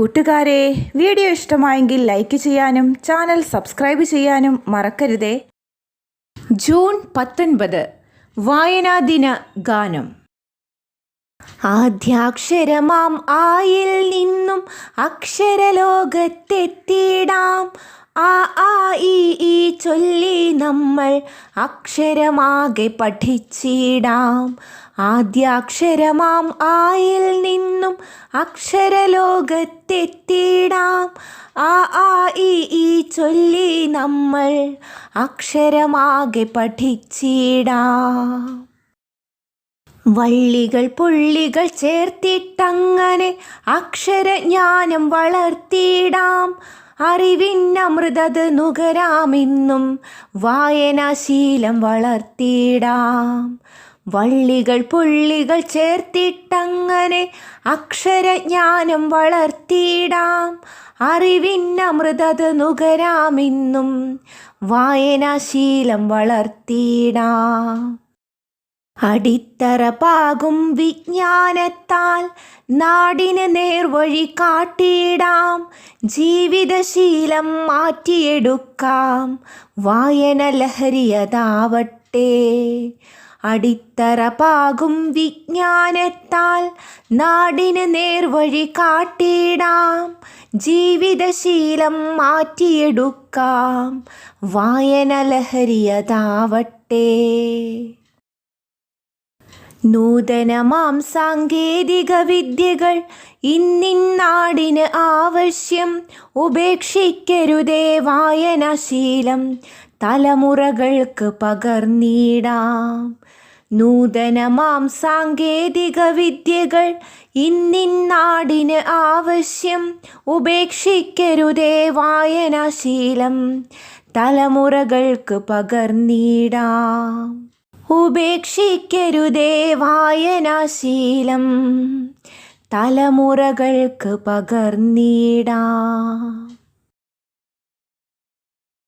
കൂട്ടുകാരെ വീഡിയോ ഇഷ്ടമായെങ്കിൽ ലൈക്ക് ചെയ്യാനും ചാനൽ സബ്സ്ക്രൈബ് ചെയ്യാനും മറക്കരുതേ. ജൂൺ പത്തൊൻപത് വായനാദിന ഗാനം. ആദ്യാക്ഷരമാം ആയിൽ നിന്നും അക്ഷരലോകത്തെത്തിയിടാം ആ ആ ഈ ഈ ചൊല്ലി നമ്മൾ അക്ഷരമാകെ പഠിച്ചിടാം. ആദ്യാക്ഷരമാം ആയിൽ നിന്നും അക്ഷരലോകത്തെത്തിയിടാം ആ ആ ഈ ഈ ചൊല്ലി നമ്മൾ അക്ഷരമാകെ പഠിച്ചിടാം. വള്ളികൾ പുള്ളികൾ ചേർത്തിട്ടങ്ങനെ അക്ഷരജ്ഞാനം വളർത്തിയിടാം. അറിവിന്നമൃതത് നുകരാമെന്നും വായനാശീലം വളർത്തിയിടാം. വള്ളികൾ പുള്ളികൾ ചേർത്തിട്ടങ്ങനെ അക്ഷരജ്ഞാനം വളർത്തിയിടാം. അറിവിന്നമൃതത് നുകരാമെന്നും വായനാശീലം വളർത്തിയിടാം. അടിത്തറ പാകും വിജ്ഞാനത്താൽ നാടിന് നേർവഴി കാട്ടിയിടാം. ജീവിതശീലം മാറ്റിയെടുക്കാം. വായന ലഹരിയതാവട്ടെ. അടിത്തറ പാകും വിജ്ഞാനത്താൽ നാടിന് നേർവഴി കാട്ടിയിടാം. ജീവിതശീലം മാറ്റിയെടുക്കാം. വായന ലഹരിയതാവട്ടെ. നൂതനമാം സാങ്കേതിക വിദ്യകൾ ഇന്നിന്നാടിന് ആവശ്യം. ഉപേക്ഷിക്കരുതേ വായനാശീലം. തലമുറകൾക്ക് പകർന്നിടാം നൂതനമാം സാങ്കേതിക വിദ്യകൾ ഇന്നിന്നാടിന് ആവശ്യം. ഉപേക്ഷിക്കരുതേ വായനാശീലം. തലമുറകൾക്ക് പകർന്നിടാം ഉപേക്ഷിക്കരുതേ വായനാശീലം. തലമുറകൾക്ക് പകർന്നിടാം.